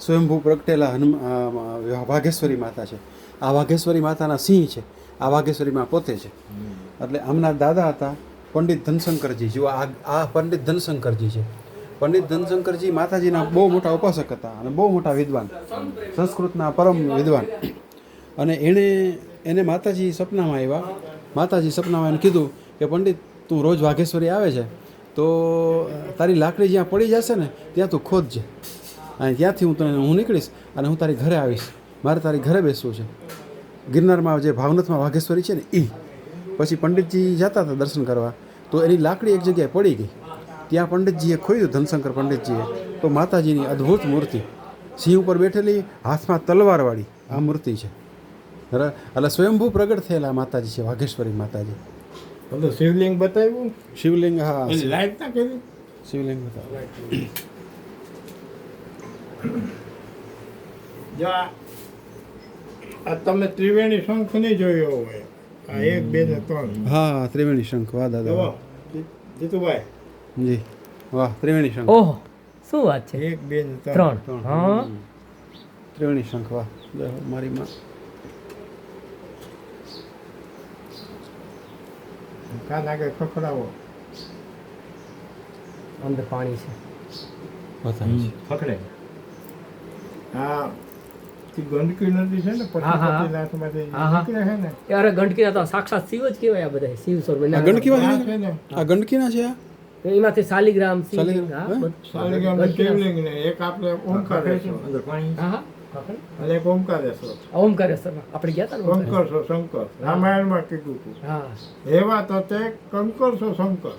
સ્વયંભૂ પ્રગટેલા હનુમ વાઘેશ્વરી માતા છે. આ વાઘેશ્વરી માતાના સિંહ છે. આ વાઘેશ્વરીમાં પોતે છે. એટલે આમના દાદા હતા પંડિત ધનશંકરજી. જો આ આ પંડિત ધનશંકરજી છે. પંડિત ધનશંકરજી માતાજીના બહુ મોટા ઉપાસક હતા અને બહુ મોટા વિદ્વાન. સંસ્કૃતના પરમ વિદ્વાન. અને એણે, એને માતાજી સપનામાં આવ્યા માતાજી સપનામાં એને કીધું કે, પંડિત, તું રોજ વાઘેશ્વરી આવે છે. તો તારી લાકડી જ્યાં પડી જશે ને, ત્યાં તું ખોદજે. અને ત્યાંથી હું તને હું નીકળીશ અને હું તારી ઘરે આવીશ. મારે તારી ઘરે બેસવું છે. ગિરનારમાં જે ભાવનાથમાં વાઘેશ્વરી છે ને એ પછી પંડિતજી જતા હતા દર્શન કરવા. તો એની લાકડી એક જગ્યાએ પડી ગઈ. ત્યાં પંડિતજીએ ખોયું ધનશંકર પંડિતજીએ. તો માતાજીની અદ્ભુત મૂર્તિ. સિંહ ઉપર બેઠેલી હાથમાં તલવારવાળી આ મૂર્તિ છે? એટલે સ્વયંભૂ પ્રગટ થયેલા માતાજી છે વાઘેશ્વરી માતાજી. શિવલિંગ બતાવ્યું? શિવલિંગ હા. શિવલિંગ બતાવો. જો આ તમે ત્રિવેણી શંખ નહીં જોયો હોય. આ એક બે ને ત્રણ. હા ત્રિવેણી શંખ. વાહ દાદા વાહ. જીતુભાઈ. જી. વાહ ત્રિવેણી શંખ. ઓહો શું વાત છે? એક બે ને ત્રણ. ત્રણ. હા. ત્રિવેણી શંખ વાહ. જય હો મારી માં. કાન આગળ ખખડાવો? અંદર પાણી છે. બતાવી પકડે આ જે છે ને હા. પશુપતિનાથમાંથી અરે ગંડકી તો સાક્ષાત શિવ જ કહેવાય આ બધા શિવ સ્વરૂપ ગંડકી છે ને? આ ગંડકીના છે આ? એમાંથી શાલિગ્રામ શાલિગ્રામ, હા હે? બધું. શાલિગ્રામ ગંડકીના- શિવલિંગ ને એક આપણે ઓમકારેશ્વર. અને એક ઓમકારેશ્વર. આપણે ગયા હતા ને ઓમકારેશ્વર. શંકર રામાયણમાં કીધું હતું હા. એવા તો તે કંકર છો શંકર.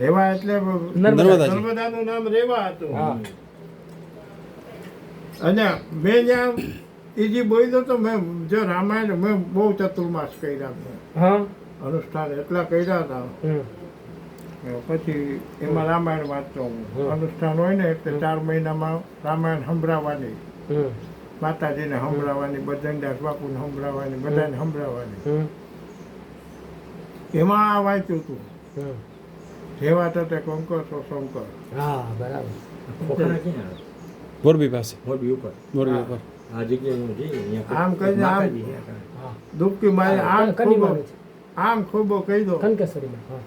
રેવા એટલે નર્મદા. નું નર્મદાનું નામ રેવા હતું. અને મેં જ્યાં એ જે બોલ્યો તો મેં જો રામાયણ મેં બહુ ચતુર્માસ કર્યા મેં હા. અનુષ્ઠાન એટલા કર્યા હતા. પછી એમાં રામાયણ વાંચતો હું. અનુષ્ઠાન હોય ને એટલે ચાર મહિનામાં રામાયણ સંભળાવવાની હમ. માતાજીને સંભળાવવાની બદનદાસ બાપુને સંભળાવવાની બધાને સંભળાવવાની એમાં આ વાંચ્યું હતું જેવા તો તે કંકર છો શંકર. હા બરાબર? મોરબી પાસે. મોરબી ઉપર. મોરબી ઉપર. આ જગ્યાએ હું જઈએ અહીંયા આમ કરીને આમ- દુબકી મારી આમ કની ખૂબ મારે આમ ખૂબ કહી દો. કનકેશ્વરીમાં હા.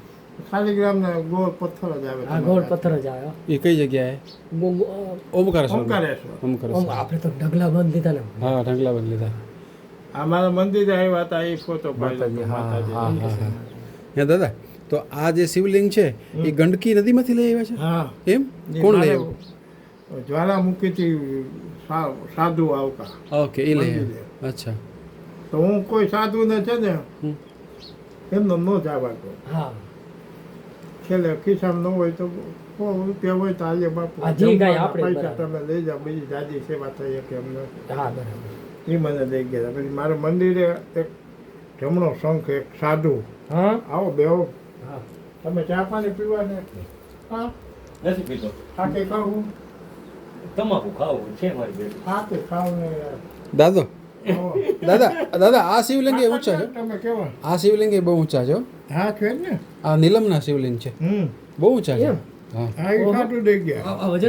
શાલિગ્રામ ને ગોળ પથ્થર જ આવે આ ગોળ પથ્થર જ આવ્યો એ કઈ જગ્યાએ? ઓમકારેશ્વર. ઓમકારેશ્વર. આપણે તો ઢગલા બંધ લીધા ને હા ઢગલા બંધ લીધા. અમારા મંદિરે આવ્યા હતા એ ફોટો પાડ્યો દાદા તો આ જે શિવલિંગ છે એ ગંડકી નદીમાંથી લઈ આવ્યા છે? હા. એમ? કોણ લઈ આવ્યું? જ્વાલામુખીથી સા- સાધુ આવતા. ઓકે એ લઈ અચ્છા. તો હું કોઈ સાધુ ને છે ને એમનો ન જવાતો હા. છેલ્લે ખિસ્સામાં ન હોય તો રૂપિયા હોય તો આજે બાપુ. કાંઈ પૈસા તમે લઈ જાઓ બીજી જાજી સેવા થઈ કે એમને હા એ મને લઈ ગયા પછી મારે મંદિરે એક જમણો શંખ એક સાધુ. હા? આવો બેહો. હા. તમે ચા પાણી પીવા ને હા. નથી પીતો. ખાકે ખાવું? તમાકુ ખાવું છે મારી બેન ખાકે ખાવ ને દાદો. દાદા દાદા આ શિવલિંગ એ ઊંચા છે. તમે કેવા? આ શિવલિંગ એ બહુ ઊંચા છે હો. હા છે ને. આ નીલમના શિવલિંગ છે. હમ. બહુ ઊંચા છે. હા. હા એ સાધુ ગયા. આ- આ છે?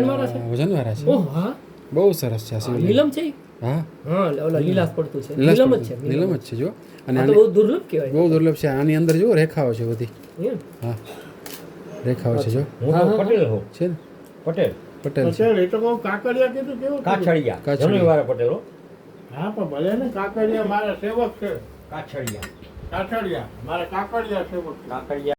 વજનવાળા છે. ઓહ હા. બહુ સરસ છે આ આ શિવલિંગ. નીલમ છે હા. હા ઓલા લીલાશ પડતું છે. નીલમ જ છે નીલમ. જ છે જો. અને આ બહુ દુર્લભ કહેવાય. બહુ દુર્લભ છે. આની અંદર જો રેખાઓ છે બધી. હા. રેખાઓ છે જો. હા, પટેલ હોઉં છે ને? પટેલ. પટેલ છે. એ તો કહું કાકડિયા કીધું કેવું કાછડિયા કાછડિયા. પટેલો પટેલ. હા પણ ભલે ને કાકડિયા મારા સેવક છે. કાછડિયા. કાછડિયા મારા કાકડિયા સેવક કાકડિયા.